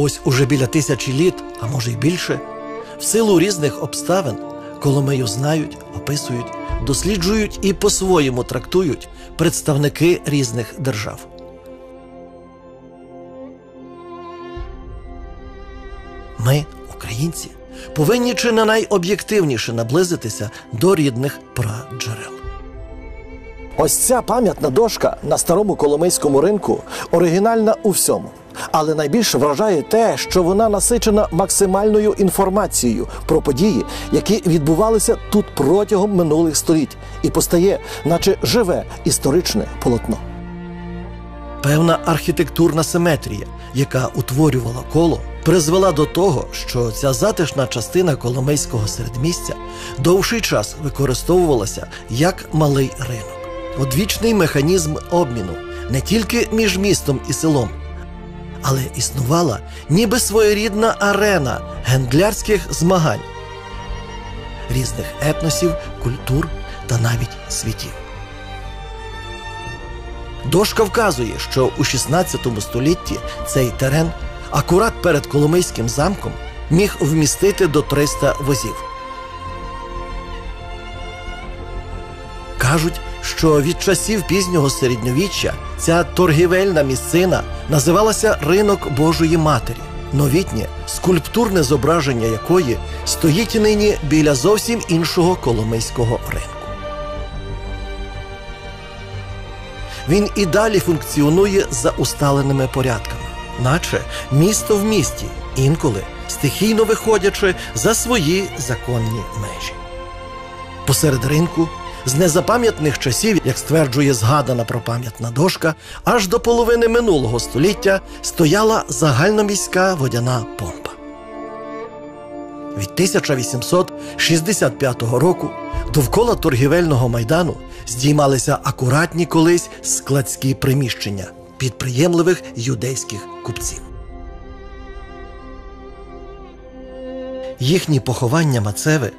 Ось уже біля тисячі літ, а може й більше, в силу різних обставин Коломию знають, описують, досліджують і по-своєму трактують представники різних держав. Ми, українці, повинні чи не найоб'єктивніше наблизитися до рідних праджерел. Ось ця пам'ятна дошка на старому коломийському ринку оригінальна у всьому. Але найбільше вражає те, що вона насичена максимальною інформацією про події, які відбувалися тут протягом минулих століть, і постає, наче живе історичне полотно. Певна архітектурна симетрія, яка утворювала коло, призвела до того, що ця затишна частина Коломийського середмістя довший час використовувалася як малий ринок одвічний механізм обміну не тільки між містом і селом, але існувала ніби своєрідна арена гендлярських змагань різних етносів, культур та навіть світів. Дошка вказує, що у 16 столітті цей терен акурат перед Коломийським замком міг вмістити до 300 возів. Кажуть, що від часів пізнього середньовіччя ця торгівельна місцина називалася Ринок Божої Матері, новітнє скульптурне зображення якої стоїть нині біля зовсім іншого коломийського ринку. Він і далі функціонує за усталеними порядками, наче місто в місті, інколи стихійно виходячи за свої законні межі. Посеред ринку з незапам'ятних часів, як стверджує згадана пропам'ятна дошка, аж до половини минулого століття стояла загальноміська водяна помпа. Від 1865 року довкола торгівельного майдану здіймалися акуратні колись складські приміщення підприємливих юдейських купців. Їхні поховання Мацеви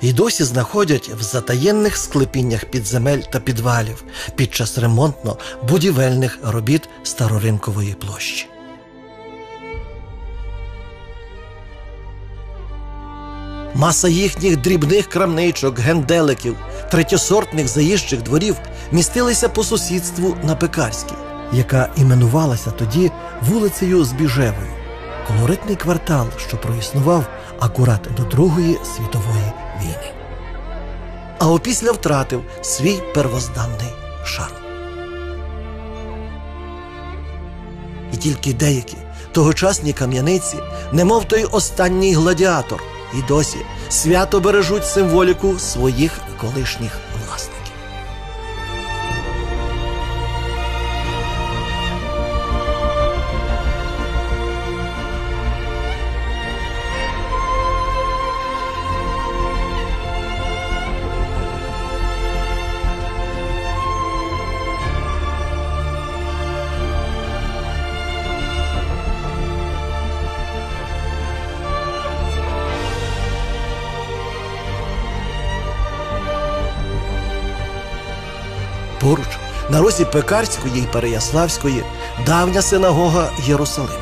і досі знаходять в затаєнних склепіннях підземель та підвалів під час ремонтно-будівельних робіт Староринкової площі. Маса їхніх дрібних крамничок, генделиків, третьосортних заїжджих дворів містилися по сусідству на Пекарській, яка іменувалася тоді вулицею Збіжевою, колоритний квартал, що проіснував акурат до Другої світової війни. А опісля втратив свій первозданний шарм. І тільки деякі тогочасні кам'яниці, немов той останній гладіатор, і досі свято бережуть символіку своїх колишніх Поруч, на розі Пекарської і Переяславської, давня синагога Єрусалим,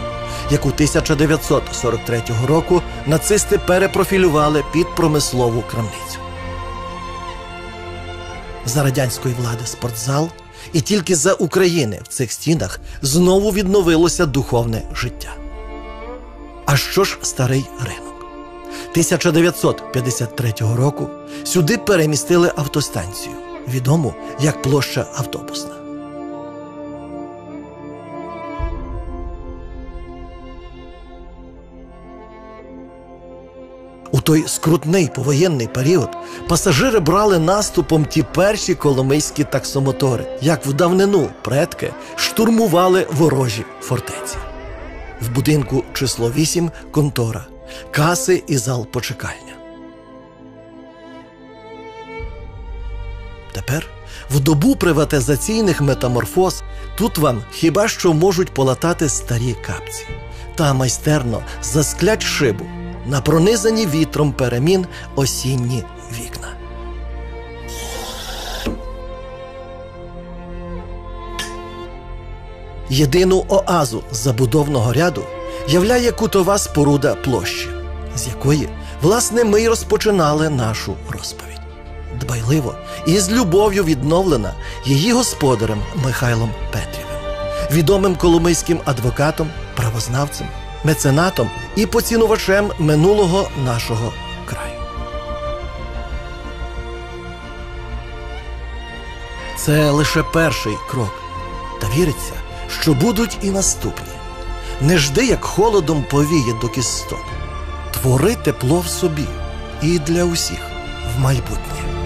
яку 1943 року нацисти перепрофілювали під промислову крамницю. За радянської влади спортзал, і тільки за України в цих стінах знову відновилося духовне життя. А що ж старий ринок? 1953 року сюди перемістили автостанцію відому як площа автобусна. У той скрутний повоєнний період пасажири брали наступом ті перші коломийські таксомотори, як в давнину предки штурмували ворожі фортеці. В будинку число 8 контора, каси і зал почекальня. В добу приватизаційних метаморфоз, тут вам хіба що можуть полатати старі капці та майстерно засклять шибу на пронизані вітром перемін осінні вікна. Єдину оазу забудовного ряду являє кутова споруда площі, з якої, власне, ми й розпочинали нашу розповідь. Дбайливо і з любов'ю відновлена її господарем Михайлом Петрівим, відомим коломийським адвокатом, правознавцем, меценатом і поцінувачем минулого нашого краю. Це лише перший крок. Та віриться, що будуть і наступні. Не жди, як холодом повіє до кісток. Твори тепло в собі і для усіх в майбутнє.